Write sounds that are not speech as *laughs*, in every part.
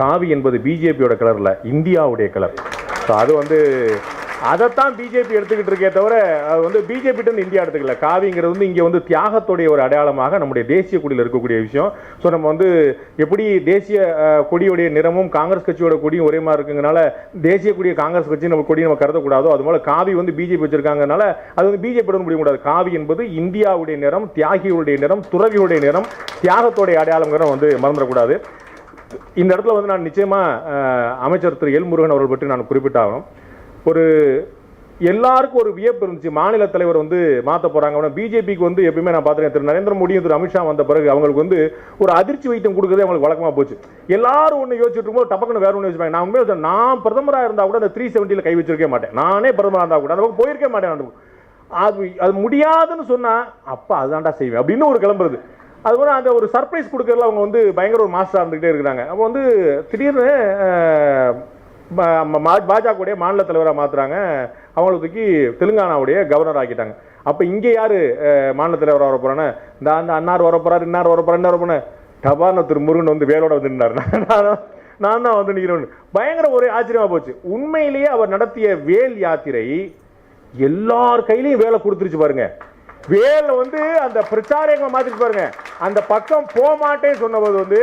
காவி என்பது பிஜேபியோட கலரில் இந்தியாவுடைய கலர் ஸோ அது வந்து அதைத்தான் பிஜேபி எடுத்துக்கிட்டு இருக்கே தவிர அது வந்து பிஜேபிட்டு இந்தியா எடுத்துக்கல. காவிங்கிறது வந்து இங்கே வந்து தியாகத்துடைய ஒரு அடையாளமாக நம்முடைய தேசிய கொடியில் இருக்கக்கூடிய விஷயம். ஸோ நம்ம வந்து எப்படி தேசிய கொடியுடைய நிறமும் காங்கிரஸ் கட்சியோட கொடியும் ஒரே மாதிரி இருக்குங்கனால தேசிய கொடியை காங்கிரஸ் கட்சி நம்ம கொடி நம்ம கருதக்கூடாதோ. அது போல காவி வந்து பிஜேபி வச்சிருக்காங்கனால அது வந்து பிஜேபி முடிய கூடாது காவி என்பது இந்தியாவுடைய நிறம் தியாகிகளுடைய நிறம் துறவிகளுடைய நிறம் தியாகத்துடைய அடையாளங்கிற வந்து மறந்துடக்கூடாது. இந்த இடத்துல வந்து நான் நிச்சயமாக அமைச்சர் திரு எல் முருகன் அவர்கள் பற்றி நான் குறிப்பிட்டாகணும். ஒரு எல்லாருக்கும் ஒரு வியப்பு இருந்துச்சு. மாநில தலைவர் வந்து மாற்ற போகிறாங்க பிஜேபிக்கு வந்து எப்பயுமே நான் பார்த்துருக்கேன். திரு நரேந்திர மோடியும் திரு அமித்ஷா வந்த பிறகு அவங்களுக்கு வந்து ஒரு அதிர்ச்சி வைத்தியம் கொடுக்குறதே அவங்களுக்கு வழக்கமாக போச்சு. எல்லாரும் ஒன்று யோசிச்சுட்டு இருக்கும்போது டப்பக்குன்னு வேற ஒன்று யோசிப்பாங்க. நான் உண்மையாக நான் பிரதமராக இருந்தால் கூட அந்த த்ரீ செவன்ட்டியில் கை வச்சிருக்கே மாட்டேன். நானே பிரதமராக இருந்தால் கூட அந்த பக்கம் போயிருக்கே மாட்டேன் அது அது முடியாதுன்னு சொன்னால் அப்பா அதான்டா செய்வேன் அப்படின்னு ஒரு கிளம்புறது. அது கூட அந்த ஒரு சர்ப்ரைஸ் கொடுக்கறதுல அவங்க வந்து பயங்கர ஒரு மாஸ்டராக இருந்துகிட்டே இருக்கிறாங்க. அப்போ வந்து திடீர்னு மா- பாஜகவுடைய மாநில தலைவராக மாத்துறாங்க. அவங்கள தூக்கி தெலுங்கானாவுடைய கவர்னர் ஆக்கிட்டாங்க. அப்போ இங்கே யாரு மாநில தலைவராக வர போறான்னு இந்த அந்த அன்னார் வர போகிறார் இன்னார் வர போகிறார் இன்னார் வர போறேன் டபான திரு முருகன் வந்து வேலோட வந்து நின்றார் *laughs* நான் நான் தான் வந்து நிற்கிறேன் பயங்கர ஒரு ஆச்சரியமா போச்சு. உண்மையிலேயே அவர் நடத்திய வேல் யாத்திரை எல்லார் கையிலையும் வேலை கொடுத்துருச்சு பாருங்கள் வேல் வந்து அந்த பிரச்சாரங்களை மாற்றிட்டு பாருங்க. அந்த பக்கம் போக மாட்டேன்னு சொன்னபோது வந்து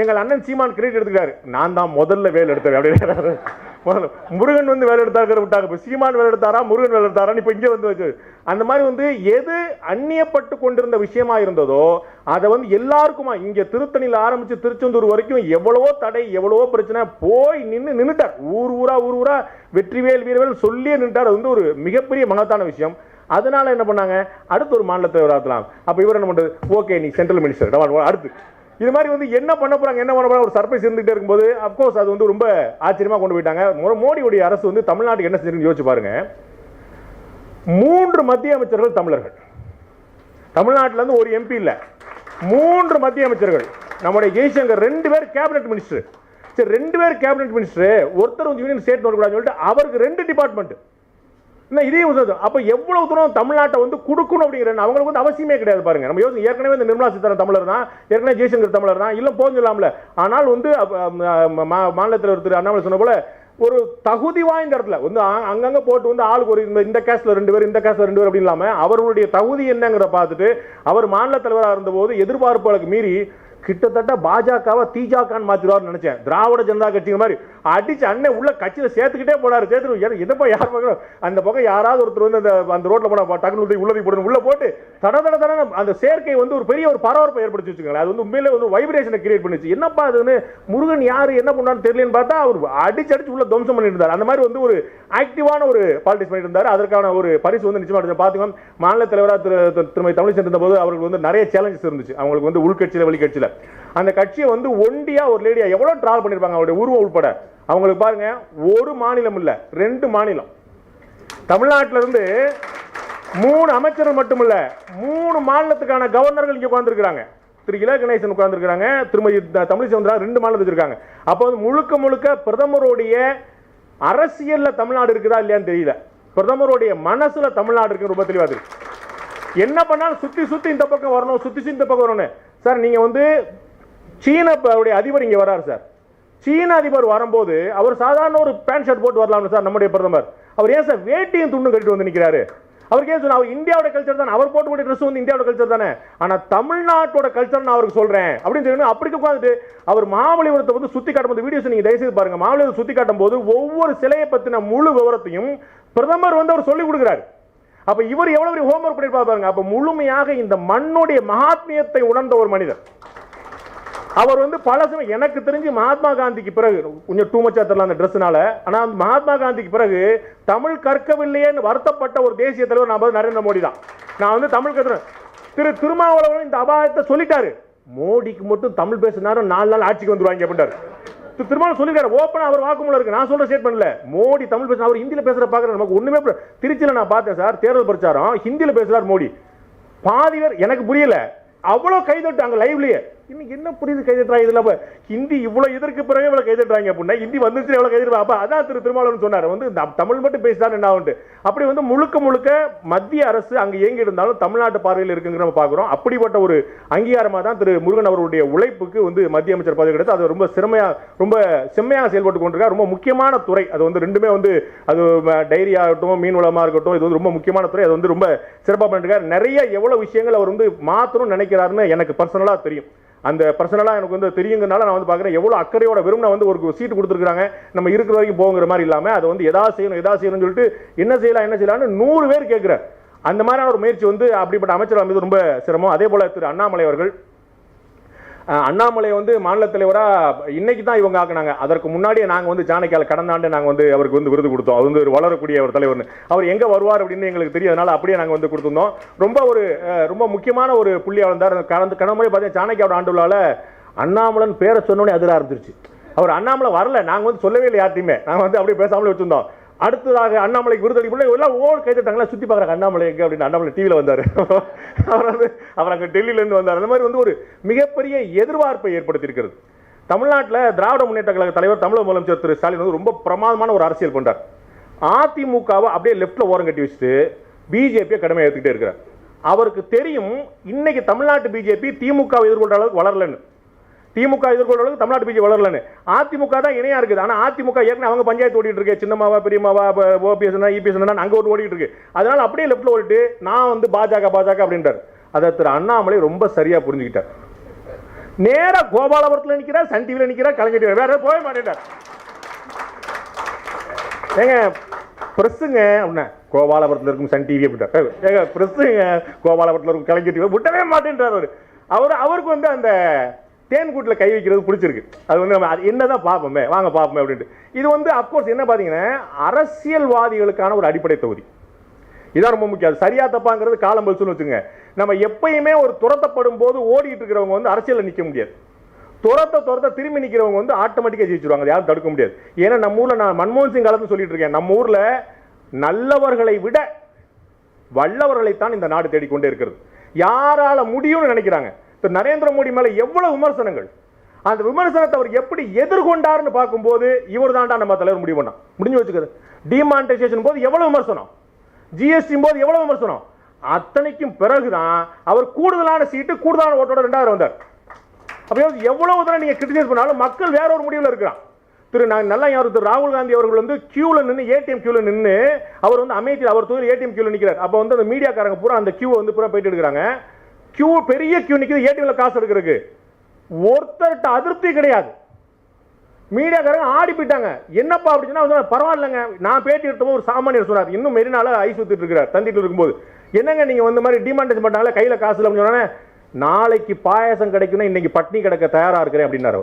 எங்கள் அண்ணன் சீமான் கிரெடிட் எடுத்துக்கிறாரு நான் தான் முதல்ல வேலை எடுத்தேன் அப்படின்னு முதல்ல முருகன் வந்து வேலை எடுத்தாரு விட்டாங்க. இப்போ சீமான் வேலை எடுத்தாரா? முருகன் வேலை எடுத்தாரா இப்போ இங்கே வந்து வச்சு அந்த மாதிரி வந்து எது அந்நியப்பட்டு கொண்டிருந்த விஷயமா இருந்ததோ அதை வந்து எல்லாருக்குமா இங்கே திருத்தணியில் ஆரம்பித்து திருச்செந்தூர் வரைக்கும் எவ்வளவோ தடை எவ்வளவோ பிரச்சனை போய் நின்று நின்றுட்டார் ஊர் ஊரா ஊர் ஊரா வெற்றிவேல் வீரவேல் சொல்லியே நின்றுட்டார் அது வந்து ஒரு மிகப்பெரிய மகத்தான விஷயம். அதனால என்ன பண்ணாங்க? அடுத்து ஒரு மாநில தலைவர் அப்போ அப்ப இவர் என்ன பண்ணுறது ஓகே நீ சென்ட்ரல் மினிஸ்டர் அடுத்து. இது மாதிரி வந்து என்ன பண்ண போறாங்க? என்ன பண்ண போறாங்க? ஒரு சர்ப்ரைஸ் இருந்துகிட்டே இருக்கும்போது அப்கோர்ஸ் அது வந்து ரொம்ப ஆச்சரியமா கொண்டு போயிட்டாங்க. மோடியுடைய அரசு வந்து தமிழ்நாட்டுக்கு என்ன செஞ்சிருக்கு யோசிச்சு பாருங்க. மூன்று மத்திய அமைச்சர்கள் தமிழர்கள். தமிழ்நாட்டில் இருந்து ஒரு எம்பி இல்லை. மூன்று மத்திய அமைச்சர்கள். நம்முடைய ஜெய்சங்கர் ரெண்டு பேர் கேபினெட் மினிஸ்டர் சரி ரெண்டு பேர் கேபினெட் மினிஸ்டர் ஒருத்தர் வந்து யூனியன் ஸ்டேட் வரக்கூடாதுன்னு சொல்லிட்டு அவருக்கு ரெண்டு டிபார்ட்மெண்ட் இன்னும் இதையும் அப்போ எவ்வளோ எவ்வளவு தூரம் தமிழ்நாட்டை வந்து கொடுக்கணும் அப்படிங்கிற அவங்களுக்கு வந்து அவசியமே கிடையாது பாருங்க. நம்ம யோசி ஏற்கனவே இந்த நிர்மலா சீதாராமன் தமிழர் தான் ஏற்கனவே ஜெய்சங்கர் தமிழர் தான் இல்லை போதும் ஆனால் வந்து மாநிலத்தில் ஒருத்தர் அண்ணாமலை சொன்ன போல ஒரு தகுதி வாய்ந்த இடத்துல வந்து அங்கங்கே போட்டு வந்து ஆளுக்கு ஒரு இந்த- இந்த ரெண்டு பேர் இந்த கேஸில் ரெண்டு பேர் அப்படின்னு இல்லாமல் அவர்களுடைய தகுதி என்னங்கிற பார்த்துட்டு அவர் மாநில தலைவராக இருந்தபோது எதிர்பார்ப்புகளுக்கு மீறி கிட்டத்தட்ட பாஜகவை தீஜாக்கான்னு மாத்திடுவார்னு நினைச்சேன். திராவிட ஜனதா கட்சிங்க மாதிரி அடிச்சு அண்ணன் உள்ள கட்சியில சேர்த்துக்கிட்டே போனாரு. சேர்த்து என்னப்பா யார் பக்கம் அந்த பக்கம் யாராவது ஒருத்தர் வந்து அந்த அந்த ரோட்ல போனால் டக்குனு உள்ளே உள்ளதை போடணும் உள்ளே போட்டு தட தட தட அந்த சேர்க்கை வந்து ஒரு பெரிய ஒரு பரபரப்பை ஏற்படுத்தி வச்சுக்கோங்களேன். அது வந்து உண்மையிலே வந்து வைப்ரேஷனை கிரியேட் பண்ணிச்சு. என்னப்பா அதுன்னு முருகன் யாரு என்ன பண்ணான்னு தெரியலன்னு பார்த்தா அவர் அடிச்சு அடிச்சு உள்ள துவம்சம் பண்ணிட்டு இருந்தார். அந்த மாதிரி வந்து ஒரு ஆக்டிவான ஒரு பாலிடிக்ஸ் பண்ணிட்டு இருந்தார். அதற்கான ஒரு பரிசு வந்து நிச்சயமாக பார்த்துக்கோங்க மாநில தலைவராக திரு திருமதி தமிழிசை இருந்தபோது அவர்களுக்கு வந்து நிறைய சேலஞ்சஸ் இருந்துச்சு. அவங்களுக்கு வந்து உள்கட்சியில் வெளிக்கட்சியில். அந்த கட்சியை வந்து ஒண்டியா ஒரு லேடியா எவ்வளவு ட்ரால் பண்ணிருப்பாங்க அவருடைய உருவம் உட்பட அவங்களுக்கு பாருங்க ஒரு மாநிலம் இல்ல ரெண்டு மாநிலம். தமிழ்நாட்டில இருந்து மூணு அமைச்சர்கள் மட்டுமல்ல மூணு மாநிலத்துக்கான கவர்னர்கள் இங்கே உட்கார்ந்துருக்காங்க திரு இல கணேசன் உட்கார்ந்துருக்காங்க திருமதி தமிழிசை வந்து ரெண்டு மாநிலம் வச்சிருக்காங்க அப்போ வந்து முழுக்க முழுக்க பிரதமருடைய அரசியல்ல தமிழ்நாடு இருக்குதா இல்லையான்னு தெரியல. பிரதமருடைய மனசுல தமிழ்நாடு இருக்குன்னு ரொம்ப தெளிவாக இருக்கு என்ன பண்ணாலும் சுத்தி சுத்தி இந்த பக்கம் வரணும் சுத்தி சுற்றி இந்த பக்கம் வரணும் சார் நீங்க வந்து சீன உடைய அதிபர் இங்கே வராரு சார். சீன அதிபர் வரும்போது அவர் சாதாரண ஒரு பேண்ட் ஷர்ட் போட்டு வரலாம்னு சார் நம்முடைய பிரதமர். அவர் ஏன் சார் வேட்டியும் துண்டும் கட்டிட்டு வந்து நிற்கிறாரு அவருக்கு ஏன் சொன்ன அவர் இந்தியாவோட கல்ச்சர் தானே அவர் போட்டு ட்ரெஸ் வந்து இந்தியாவோட கல்ச்சர் தானே. ஆனால் தமிழ்நாட்டோட கல்ச்சர் நான் அவருக்கு சொல்றேன். அப்படின்னு சொல்லி அப்படி உட்காந்துட்டு அவர் மாமல்லபுரத்தை வந்து சுற்றி காட்டும் போது வீடியோஸ் நீங்கள் தயவுசெய்து பாருங்கள் மாமல்லபுரத்தை சுற்றி காட்டும் போது ஒவ்வொரு சிலையை பற்றின முழு விவரத்தையும் பிரதமர் வந்து அவர் சொல்லிக் கொடுக்குறாரு. அப்போ இவர் எவ்வளவு பெரிய ஹோம்ஒர்க் பண்ணியிருப்பார் பாருங்க. அப்போ முழுமையாக இந்த மண்ணுடைய மகாத்மியத்தை உணர்ந்த ஒரு மனிதர். அவர் வந்து பல சமயம் எனக்கு தெரிஞ்சு மகாத்மா காந்திக்கு பிறகு கொஞ்சம் டூ மச்சா தெரியல அந்த ட்ரெஸ்னால ஆனால் அந்த மகாத்மா காந்திக்கு பிறகு தமிழ் கற்கவில்லையேன்னு வருத்தப்பட்ட ஒரு தேசிய தலைவர் நான் நரேந்திர மோடி தான். நான் வந்து தமிழ் கற்றுறேன் திரு திருமாவளவன் இந்த அபாயத்தை சொல்லிட்டாரு. மோடிக்கு மட்டும் தமிழ் பேசினாரும் நாலு நாள் ஆட்சிக்கு வந்துருவாங்க அப்படின்றாரு. திரு திருமாவளவன் சொல்லிட்டாரு ஓப்பனா அவர் வாக்குமூலம் இருக்கு. நான் சொல்ற ஸ்டேட்மெண்ட்ல மோடி தமிழ் பேசுற அவர் ஹிந்தியில பேசுற பாக்குற நமக்கு ஒண்ணுமே புரியல. திருச்சியில நான் பார்த்தேன் சார் தேர்தல் பிரச்சாரம் ஹிந்தியில பேசுறாரு மோடி. பாதி பேர் எனக்கு புரியல. அவ்வளவு கைதட்டு அங்க லைவ்லயே இன்னைக்கு என்ன புரியுது கைதட்டுறாங்க இதில்? அப்போ ஹிந்தி இவ்வளோ இதற்கு பிறகு இவ்வளோ கைதட்டுறாங்க அப்படின்னா ஹிந்தி வந்துச்சு எவ்வளோ கைதட்டு அப்போ அதான் திரு திருமாவளவன் சொன்னார். வந்து தமிழ் மட்டும் பேசிதான் என்ன ஆகுண்டு அப்படி வந்து முழுக்க முழுக்க மத்திய அரசு அங்கே இயங்கி இருந்தாலும் தமிழ்நாட்டு பார்வையில் இருக்குங்கிற நம்ம பார்க்குறோம். அப்படிப்பட்ட ஒரு அங்கீகாரமாக தான் திரு முருகன் அவருடைய உழைப்புக்கு வந்து மத்திய அமைச்சர் பதவி கிடைத்து அது ரொம்ப சிறமையாக ரொம்ப செம்மையாக செயல்பட்டு கொண்டிருக்கார். ரொம்ப முக்கியமான துறை. அது வந்து ரெண்டுமே வந்து அது டைரி ஆகட்டும் மீன் வளமாக இருக்கட்டும் இது வந்து ரொம்ப முக்கியமான துறை. அது வந்து ரொம்ப சிறப்பாக பண்ணிருக்காரு. நிறைய எவ்வளோ விஷயங்கள் அவர் வந்து மாத்தணும்னு நினைக்கிறாருன்னு எனக்கு பர்சனலாக தெரியும். அந்த பர்சனலாக எனக்கு வந்து தெரியுங்கனால நான் வந்து பார்க்குறேன் எவ்வளோ அக்கறையோட வெறும் வந்து ஒரு சீட்டு கொடுத்துருக்காங்க நம்ம இருக்கிற வரைக்கும் போங்கிற மாதிரி இல்லாமல் அதை வந்து எதா செய்யணும் எதா செய்யணும்னு சொல்லிட்டு என்ன செய்யலாம் என்ன செய்யலாம்னு நூறு பேர் கேட்குறேன் அந்த மாதிரியான ஒரு முயற்சி வந்து அப்படிப்பட்ட அமைச்சர் அமைது ரொம்ப சிரமம். அதே போல் திரு அண்ணாமலை அவர்கள் அண்ணாமலை வந்து மாநில தலைவராக இன்னைக்கு தான் இவங்க ஆக்குனாங்க. அதற்கு முன்னாடியே நாங்கள் வந்து ஜானகியால் கடந்த ஆண்டு நாங்கள் வந்து அவருக்கு வந்து விருது கொடுத்தோம். அது வந்து ஒரு வளரக்கூடிய ஒரு தலைவர்னு. அவர் எங்கே வருவார் அப்படின்னு எங்களுக்கு தெரியாதனால அப்படியே நாங்கள் வந்து கொடுத்துருந்தோம். ரொம்ப ஒரு ரொம்ப முக்கியமான ஒரு புள்ளியாக இருந்தார் கடந்த கடந்த முறை பார்த்தீங்கன்னா ஜானகியோட ஆண்டுகளால் அண்ணாமலன் பேரை சொன்னோடனே அதிர ஆரம்பிச்சிருச்சு. அவர் அண்ணாமலை வரல. நாங்கள் வந்து சொல்லவே இல்லை யார்ட்டையுமே நாங்கள் வந்து அப்படியே பேசாமலே வச்சுருந்தோம். அடுத்ததாக அண்ணாமலைக்கு விருதளி பிள்ளை எல்லாம் ஓடு கைத்தட்டாங்களா சுற்றி பார்க்குறாங்க அண்ணாமலை எங்கே அப்படின்னு அண்ணாமலை டிவியில் வந்தார். *laughs* அவர் வந்து அவர் அங்கே டெல்லியிலேருந்து வந்தார். அந்த மாதிரி வந்து ஒரு மிகப்பெரிய எதிர்பார்ப்பை ஏற்படுத்தியிருக்கிறது. தமிழ்நாட்டில் திராவிட முன்னேற்ற கழக தலைவர் தமிழக முதலமைச்சர் திரு ஸ்டாலின் வந்து ரொம்ப பிரமாதமான ஒரு அரசியல் பண்ணுறார் அதிமுகவை அப்படியே லெஃப்ட்டில் ஓரம் கட்டி வச்சுட்டு பிஜேபியை கடமை ஏற்றுக்கிட்டே இருக்கிறார். அவருக்கு தெரியும் இன்னைக்கு தமிழ்நாட்டு பிஜேபி திமுக எதிர்கொண்ட அளவுக்கு வளரலன்னு. திமுக எதிர்கொள்ற அளவுக்கு தமிழ்நாட்டு பிஜேபி வளரலன்னு. அதிமுக தான் இணையா இருக்குது. ஆனால் அதிமுக ஏற்கனவே அவங்க பஞ்சாயத்து ஓடிட்டு இருக்கு. சின்னமாவா பெரியமாவா ஓபிஎஸ் இபிஎஸ் அங்கே ஒரு ஓடிட்டு இருக்கு. அதனால அப்படியே லெஃப்ட்ல ஓடிட்டு நான் வந்து பாஜக பாஜக அப்படின்றார் அதை திரு அண்ணாமலை ரொம்ப சரியா புரிஞ்சுக்கிட்டார். நேராக கோபாலபுரத்தில் நிற்கிறார் சன் டிவியில் நிற்கிறார் கலைஞர் வேற போக மாட்டேன்டார் ஏங்க பிரஸ்ஸுங்க அப்படின்னா கோபாலபுரத்தில் இருக்கும் சன் டிவி அப்படின்ட்டார். ஏங்க பிரஸ்ஸுங்க கோபாலபுரத்தில் இருக்கும் கலைஞர் டிவி விட்டவே மாட்டேன்றார் அவர். அவர் அவருக்கு வந்து அந்த தேன்கூட்டில் கை வைக்கிறது பிடிச்சிருக்கு. அது வந்து நம்ம அது என்னதான் பார்ப்போமே வாங்க பார்ப்போமே அப்படின்ட்டு. இது வந்து அப்கோர்ஸ் என்ன பார்த்தீங்கன்னா அரசியல்வாதிகளுக்கான ஒரு அடிப்படை தொகுதி. இதான் ரொம்ப முக்கியம். அது சரியா தப்பாங்கிறது காலம் பல்சுன்னு வச்சுங்க நம்ம எப்பயுமே ஒரு துரத்தப்படும் போது ஓடிட்டு இருக்கிறவங்க வந்து அரசியலில் நிற்க முடியாது. துரத்த துரத்த திரும்பி நிற்கிறவங்க வந்து ஆட்டோமேட்டிக்காக ஜெயிச்சிருவாங்க. யாரும் தடுக்க முடியாது. ஏன்னா நம்ம ஊரில் நான் மன்மோகன் சிங் காலத்து சொல்லிட்டு இருக்கேன். நம்ம ஊரில் நல்லவர்களை விட வல்லவர்களைத்தான் இந்த நாடு தேடிக்கொண்டே இருக்கிறது. யாரால முடியும்னு நினைக்கிறாங்க. திரு நரேந்திர மோடி மேல எவ்வளவு விமர்சனங்கள்? அந்த விமர்சனத்தை அவர் எப்படி எதிர்கொண்டார்னு பார்க்கும்போது இவர் தான்டா நம்ம தலைவர் முடிவு பண்ணா முடிஞ்சு வச்சுக்கிறது டிமானிட்டைசேஷன் போது எவ்வளவு விமர்சனம்? ஜிஎஸ்டி போது எவ்வளவு விமர்சனம்? அத்தனைக்கும் பிறகுதான் அவர் கூடுதலான சீட்டு கூடுதலான ஓட்டோட ரெண்டாவது வந்தார். அப்போ எவ்வளவு தடவை நீங்க கிரிட்டிசைஸ் பண்ணாலும் மக்கள் வேற ஒரு முடிவில் இருக்கிறான். திரு நான் நல்லா யாரும் திரு ராகுல் காந்தி அவர்கள் வந்து கியூவில் நின்று ஏடிஎம் கியூவில் நின்று அவர் வந்து அமைச்சர் அவர் தொகுதியில் ஏடிஎம் கியூல நிற்கிறார் அப்போ வந்து அந்த மீடியாக்காரங்க பூரா அந்த கியூ வந்து பூரா போயிட்டு எடுக்கிறாங்க கியூ பெரிய கியூ நிற்குது ஏடிஎம்ல காசு எடுக்கிறதுக்கு. ஒருத்தர்கிட்ட அதிருப்தி கிடையாது. மீடியாக்காரங்க ஆடி போயிட்டாங்க. என்னப்பா அப்படின்னா பரவாயில்லைங்க. நான் பேட்டி எடுத்தபோது ஒரு சாமானியர் சொன்னார். இன்னும் மெரினால ஐஸ் ஊத்திட்டு இருக்கிறார். தந்திட்டு இருக்கும்போது. என்னங்க நீங்க வந்து மாதிரி டிமாண்டேஜ் பண்ணாங்களே கையில காசு இல்லை சொன்னோன்னே நாளைக்கு பாயாசம் கிடைக்குன்னா இன்னைக்கு பட்னி கிடக்க தயாரா இருக்கிறேன் அப்படின்னாரு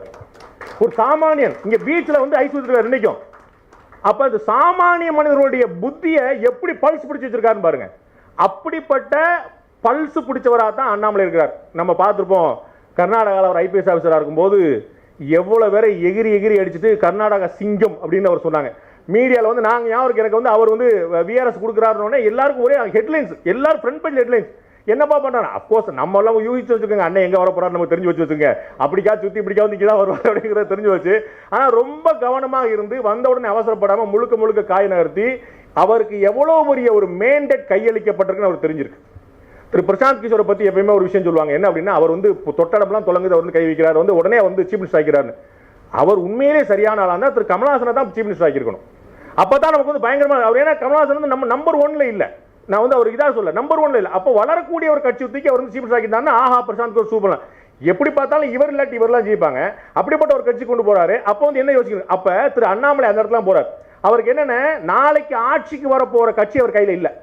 ஒரு சாமானியன். இங்க பீச்ல வந்து ஐஸ் ஊத்திட்டு இன்னைக்கும். அப்ப அந்த சாமானிய மனிதர்களுடைய புத்தியை எப்படி பல்ஸ் பிடிச்சி வச்சிருக்காருன்னு பாருங்க. அப்படிப்பட்ட பல்ஸ் பிடிச்சவராக தான் அண்ணாமலை இருக்கிறார். நம்ம பார்த்துருப்போம் கர்நாடகாவில் அவர் ஐபிஎஸ் ஆஃபீஸராக இருக்கும்போது எவ்வளோ பேரை எகிரி எகிரி அடிச்சுட்டு கர்நாடகா சிங்கம் அப்படின்னு அவர் சொன்னாங்க. மீடியாவில் வந்து நாங்கள் யாருக்கு எனக்கு வந்து அவர் வந்து விஆர்எஸ் கொடுக்குறாருன்னொடனே எல்லாருக்கும் ஒரே ஹெட்லைன்ஸ் எல்லாரும் ஃப்ரண்ட் பேஜ் ஹெட்லைன்ஸ் என்னப்பா பண்ணுறாங்க அஃப்கோர்ஸ் நம்ம எல்லாம் யூகிச்சு வச்சுக்கோங்க அண்ணன் எங்கே வர போகிறாரு நம்ம தெரிஞ்சு வச்சு வச்சுங்க அப்படிக்கா சுற்றி இப்படிக்கா வந்து தான் வருவார் அப்படிங்கிறத தெரிஞ்சு வச்சு ஆனால் ரொம்ப கவனமாக இருந்து வந்த உடனே அவசரப்படாமல் முழுக்க முழுக்க காய் நகர்த்தி அவருக்கு எவ்வளோ பெரிய ஒரு மேண்டேட் கையளிக்கப்பட்டிருக்குன்னு அவர் தெரிஞ்சிருக்கு. திரு பிரசாந்த் கிஷோரை பற்றி எப்பயுமே ஒரு விஷயம் சொல்லுவாங்க. என்ன அப்படின்னா அவர் வந்து இப்போ தொட்டடம்லாம் தொடங்குது அவர் வந்து கை வைக்கிறார். வந்து உடனே வந்து சீஃப் மினிஸ்டர் ஆகிறார்னு அவர் உண்மையிலே சரியான ஆளாக திரு கமலஹாசனை தான் சீஃப் மினிஸ்டர் ஆக்கியிருக்கணும். அப்பதான் நமக்கு வந்து பயங்கரமாக அவர் ஏன்னா கமலஹாசன் வந்து நம்ம நம்பர் ஒன்ல இல்லை. நான் வந்து அவருக்கு இதாக சொல்ல நம்பர் ஒன்ல இல்லை. அப்போ வளரக்கூடிய ஒரு கட்சி தூக்கி அவர் வந்து சீஃப் மினிஸ்டர் ஆக்கிட்டாருன்னா ஆஹா பிரசாந்த் கிஷோர் சூப்பர் எப்படி பார்த்தாலும் இவர் இல்லாட்டி இவரெல்லாம் ஜெயிப்பாங்க. அப்படிப்பட்ட ஒரு கட்சி கொண்டு போறாரு. அப்போ வந்து என்ன யோசிக்கணும்? அப்போ திரு அண்ணாமலை அந்த இடத்துல போறார். அவருக்கு என்னென்ன? நாளைக்கு ஆட்சிக்கு வரப்போகிற கட்சி அவர் கையில் இல்லை.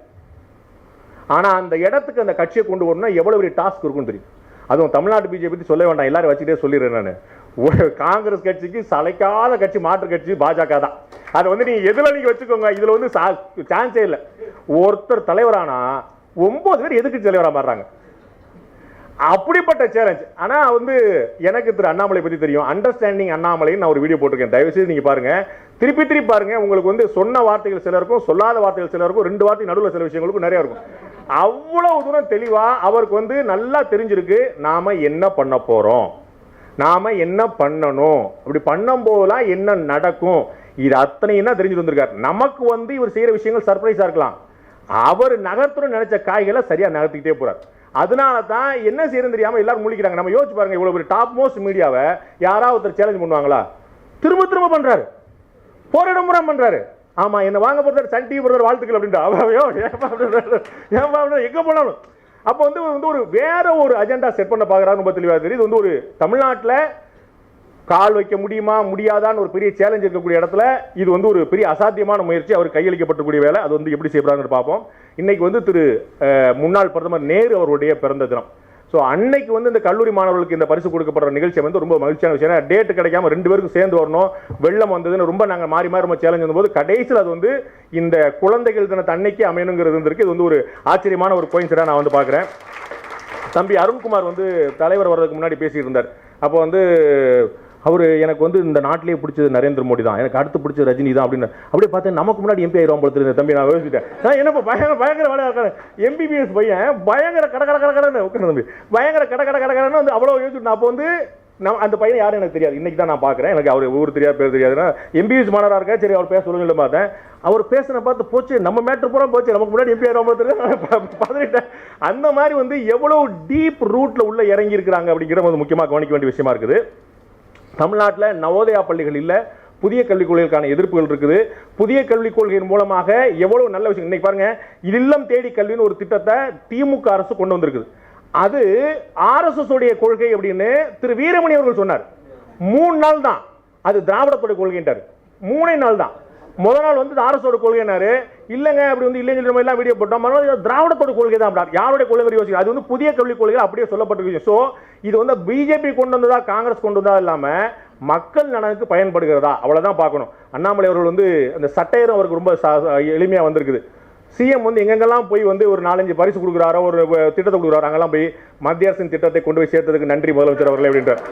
ஆனால் அந்த இடத்துக்கு அந்த கட்சியை கொண்டு வரணும்னா எவ்வளோ பெரிய டாஸ்க் இருக்குன்னு தெரியும். அதுவும் தமிழ்நாட்டு பிஜேபி பற்றி சொல்ல வேண்டாம் எல்லாரும் வச்சுட்டே சொல்லிடுறேன் நான். ஒரு காங்கிரஸ் கட்சிக்கு சளைக்காத கட்சி மாற்று கட்சி பாஜக தான். அதை வந்து நீங்கள் எதில் நீங்கள் வச்சுக்கோங்க இதில் வந்து சான்ஸே இல்லை. ஒருத்தர் தலைவரானா ஒன்பது பேர் எதிர்க்கட்சி தலைவராக மாறுறாங்க. அப்படிப்பட்ட சேலஞ்ச் ஆனா வந்து எனக்கு திரு அண்ணாமலை பத்தி தெரியும். அண்டர்ஸ்டாண்டிங் அண்ணாமலைன்னு நான் ஒரு வீடியோ போட்டிருக்கேன். தயவு செய்து நீங்க பாருங்க. திருப்பி திருப்பி பாருங்க. உங்களுக்கு வந்து சொன்ன வார்த்தைகள் சிலருக்கும் சொல்லாத வார்த்தைகள் சிலருக்கும் ரெண்டு வார்த்தை நடுவில் சில விஷயங்களுக்கும் நிறைய இருக்கும். அவ்வளவு தூரம் தெளிவா அவருக்கு வந்து நல்லா தெரிஞ்சிருக்கு. நாம என்ன பண்ண போறோம்? நாம என்ன பண்ணணும்? அப்படி பண்ணும்போதெல்லாம் என்ன நடக்கும்? இது அத்தனையும் தான் தெரிஞ்சுட்டு வந்திருக்காரு. நமக்கு வந்து இவர் செய்யற விஷயங்கள் சர்ப்ரைஸா இருக்கலாம். அவர் நகர்த்தணும்னு நினைச்ச காய்களை சரியா நகர்த்திக்கிட்டே போறார். அதனால தான் என்ன செய்யறது தெரியாமல் எல்லாரும் முழிக்கிறாங்க நம்ம யோசிச்சு பாருங்க இவ்வளோ ஒரு டாப் மோஸ்ட் மீடியாவை யாராவது ஒருத்தர் சேலஞ்ச் பண்ணுவாங்களா? திரும்ப திரும்ப பண்றாரு. போராட முறை பண்றாரு. ஆமா என்ன வாங்க போகிறார் சன் டிவி போறாரு வாழ்த்துக்கள் அப்படின்ட்டு அவையோ ஏன்பா போனாலும். அப்போ வந்து வந்து ஒரு வேற ஒரு அஜெண்டா செட் பண்ண பாக்குறாரு ரொம்ப தெளிவாக தெரியுது. இது வந்து ஒரு தமிழ்நாட்டில் கால் வைக்க முடியுமா முடியாதான்னு ஒரு பெரிய சேலஞ்ச் இருக்கக்கூடிய இடத்துல இது வந்து ஒரு பெரிய அசாத்தியமான முயற்சி. அவர் கையளிக்கப்பட்டக்கூடிய வேலை. அது வந்து எப்படி செய்யப்படுறாங்கன்னு பார்ப்போம். இன்னைக்கு வந்து திரு முன்னாள் பிரதமர் நேரு அவருடைய பிறந்த தினம். ஸோ அன்னைக்கு வந்து இந்த கல்லூரி மாணவர்களுக்கு இந்த பரிசு கொடுக்கப்படுற நிகழ்ச்சி வந்து ரொம்ப மகிழ்ச்சியான விஷயம். ஏன்னா டேட் கிடைக்காம ரெண்டு பேருக்கும் சேர்ந்து வரணும். வெள்ளம் வந்ததுன்னு ரொம்ப நாங்கள் மாறி மாறி ரொம்ப சேலஞ்ச் வந்தபோது கடைசியில் அது வந்து இந்த குழந்தைகள் தினத்தை அன்னைக்கு அமையணுங்கிறது இருந்திருக்கு இது வந்து ஒரு ஆச்சரியமான ஒரு கோயின்சிடாக நான் வந்து பார்க்குறேன். தம்பி அருண்குமார் வந்து தலைவர் வர்றதுக்கு முன்னாடி பேசியிருந்தார் இருந்தார். அப்போ வந்து அவர் எனக்கு வந்து இந்த நாட்டிலேயே பிடிச்சது நரேந்திர மோடி தான். எனக்கு அடுத்து பிடிச்சது ரஜினி தான் அப்படின்னு அப்படியே பார்த்தேன் நமக்கு முன்னாடி எம்பி ஆயிரம் போல தம்பி நான் யோசிச்சிட்டேன். நான் என்னப்பா பயங்கர பயங்கர வேலை இருக்காரு. எம்பிபிஎஸ் பையன் பயங்கர கட கட கட கடன்னு உட்காந்து தம்பி. பயங்கர கட கட கட கடன்னு வந்து அவ்வளோ யோசிச்சுட்டு அப்போ வந்து நான் அந்த பையன் யாரும் எனக்கு தெரியாது. இன்னைக்கு தான் நான் பார்க்குறேன். எனக்கு அவர் ஊர் தெரியாது பேர் தெரியாதுன்னா எம்பிஎஸ் மாணவராக இருக்கா சரி அவர் பேச சொல்லுங்க பார்த்தேன். அவர் பேசின பார்த்து போச்சு நம்ம மேட்ரு பூரா போச்சு. நமக்கு முன்னாடி எம்பி ஆயிரம் தெரியாது. அந்த மாதிரி வந்து எவ்வளோ டீப் ரூட்டில் உள்ளே இறங்கி இருக்கிறாங்க அப்படிங்கிற வந்து முக்கியமாக கவனிக்க வேண்டிய விஷயமா இருக்குது. தமிழ்நாட்டில் நவோதயா பள்ளிகள் இல்லை புதிய கல்விக் கொள்கைகளுக்கான எதிர்ப்புகள் இருக்குது. புதிய கல்விக் கொள்கையின் மூலமாக எவ்வளவு நல்ல விஷயம் இன்னைக்கு பாருங்க இது இல்லம் தேடி கல்வின்னு ஒரு திட்டத்தை திமுக அரசு கொண்டு வந்திருக்குது. அது ஆர்எஸ்எஸ் உடைய கொள்கை அப்படின்னு திரு வீரமணி அவர்கள் சொன்னார். மூணு நாள் தான். அது திராவிடத்துடைய கொள்கைன்றார். மூணே நாள் தான். முத நாள் வந்து ஆர்எஸோட கொள்கைனாரு இல்லைங்க அப்படி வந்து இல்லைன்னு சொல்ற மாதிரிலாம் வீடியோ போட்டோம். மறுநாள் திராவிடத்தோட கொள்கை தான் அப்படி யாருடைய கொள்கை யோசிக்கிறது அது வந்து புதிய கல்விக் கொள்கை அப்படியே சொல்லப்பட்ட விஷயம். ஸோ இது வந்து பிஜேபி கொண்டு வந்ததா காங்கிரஸ் கொண்டு வந்ததா இல்லாம மக்கள் நலனுக்கு பயன்படுகிறதா? அவ்வளவுதான் பார்க்கணும். அண்ணாமலை அவர்கள் வந்து அந்த சட்டையரும் அவருக்கு ரொம்ப எளிமையாக எளிமையா வந்திருக்குது. சிஎம் வந்து எங்கெங்கெல்லாம் போய் வந்து ஒரு நாலஞ்சு பரிசு கொடுக்குறாரோ ஒரு திட்டத்தை கொடுக்குறாரோ அங்கெல்லாம் போய் மத்திய அரசின் திட்டத்தை கொண்டு போய் சேர்த்ததுக்கு நன்றி முதலமைச்சர் அவர்களே அப்படின்றார்.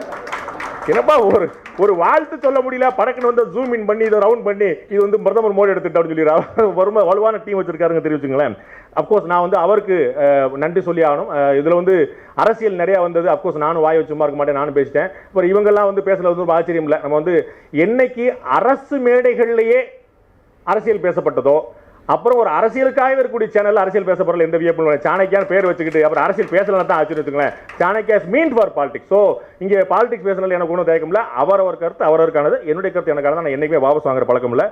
என்னப்பா ஒரு ஒரு வாழ்த்து சொல்ல முடியல? படக்குன்னு வந்து ஜூம் இன் பண்ணி இதை ரவுண்ட் பண்ணி இது வந்து பிரதமர் மோடி எடுத்துட்டு அப்படின்னு சொல்லி வருமா வலுவான டீம் வச்சிருக்காருங்க தெரிவிச்சுங்களேன். அப்கோர்ஸ் நான் வந்து அவருக்கு நன்றி சொல்லி ஆகணும். இதில் வந்து அரசியல் நிறையா வந்தது. அப்கோர்ஸ் நானும் வாய் வச்சுமா இருக்க மாட்டேன் நானும் பேசிட்டேன். அப்புறம் இவங்கெல்லாம் வந்து பேசுறது வந்து ஒரு ஆச்சரியம் இல்லை. நம்ம வந்து என்னைக்கு அரசு மேடைகள்லேயே அரசியல் பேசப்பட்டதோ அப்புறம் ஒரு அரசியலுக்காக இருக்கக்கூடிய சேனல்ல அரசியல் பேசப்படல எந்த வியப்பும் இல்லை. சாணக்கியான்னு பேர் வச்சுக்கிட்டு அப்புறம் அரசியல் பேசலாம் தான் ஆச்சுன்னு வச்சுங்களேன் Chanakyas mean for politics so இங்கே பாலிடிக்ஸ் பேசினால எனக்கு ஒன்றும் தயக்கம் இல்லை. அவரவர் கருத்து அவரவருக்கானது. என்னுடைய கருத்து எனக்கானது நான் என்னைக்குமே வாபஸ் வாங்குற பழக்கம் இல்லை.